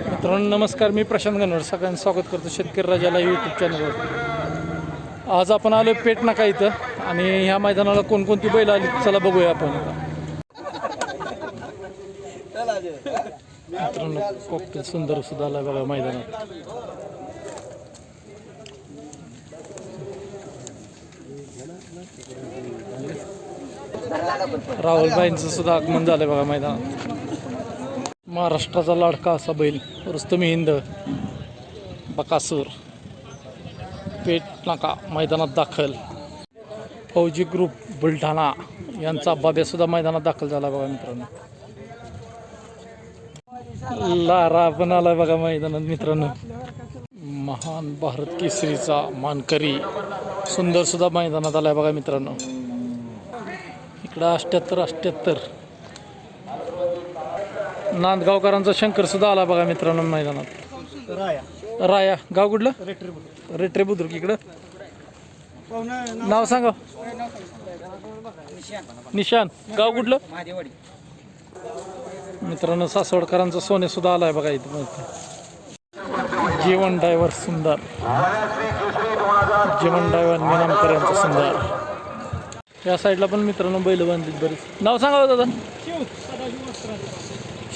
मित्रांनो नमस्कार मी प्रशांत गणवर सगळ्यांचं स्वागत करतो शेतकरी राजाला यूट्यूब चॅनलवर आज आपण आलो पेट नाका इथं आणि ह्या मैदानाला कोणकोणती बैल आली चला बघूया आपण मित्रांनो कॉकटेल सुंदर सुद्धा आला बघा मैदानात. राहुलबाईंचं सुद्धा आगमन झालं बघा मैदानात. महाराष्ट्राचा लाडका असा बैल. रुस्तमी हिंद बकासूर. पेट नाका मैदानात दाखल. फौजी ग्रुप बुलढाणा. यांचा बाब्यासुद्धा मैदानात दाखल झाला बघा मित्रांनो. लारा पण आला बघा मैदानात मित्रांनो. महान भारत केसरीचा मानकरी. सुंदरसुद्धा मैदानात आला आहे बघा मित्रांनो. इकडं अष्ट्याहत्तर अष्ट्याहत्तर नांदगावकरांचा शंकर सुद्धा आला बघा मित्रांनो मैदानात. राया. गाव कुठलं? रेट्रे बुद्रुक. इकडं. नाव सांगा. निशान. गाव कुठलं? मित्रांनो सासवडकरांचा सोने सुद्धा आलाय बघा इथं. जेवण ड्रायव्हर सुंदर. जेवण ड्रायव्हर निनामकर यांचा सुंदर. या साईडला पण मित्रांनो बैल बांधलीत बरेच. नाव सांगा हो दादा.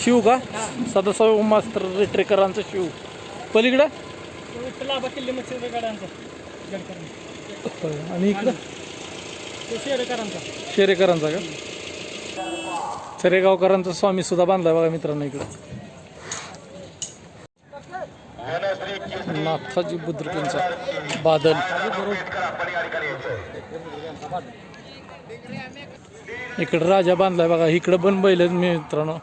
शिव का? सदासाव मास्तर रेट्रेकरांचं शिव. पलीकडं. आणि इकडं? शेरेकरांचा. का? शेरेगावकरांचा स्वामी सुद्धा बांधलाय बघा मित्रांनो इकडं. नाथाजी बुद्रुकांचा बादल. इकडं राजा बांधलाय बघा इकडं पण बैल मित्रांनो.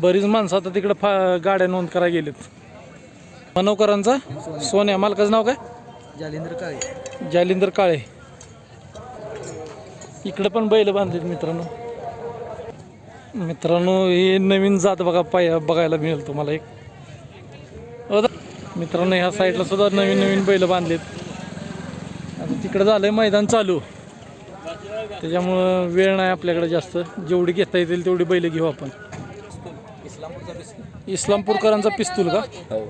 बरीच माणसं आता तिकडं फा गाड्या नोंद करायला गेलेत. मनोकरांचा? सोन्या मालकाचं नाव काय? जालिंद्र काळे. जालिंदर काळे. इकडं पण बैल बांधलेत मित्रांनो. मित्रांनो हे नवीन जात बघा पाय बघायला मिळेल तुम्हाला एक. हो मित्रांनो ह्या साईडला सुद्धा नवीन नवीन बैल बांधलेत. आता तिकडं झालंय मैदान चालू. त्याच्यामुळं वेळ नाही आपल्याकडे जास्त. जेवढी घेता येतील तेवढी बैल घेऊ आपण. इस्लामपूरकरांचा पिस्तूल का? हो.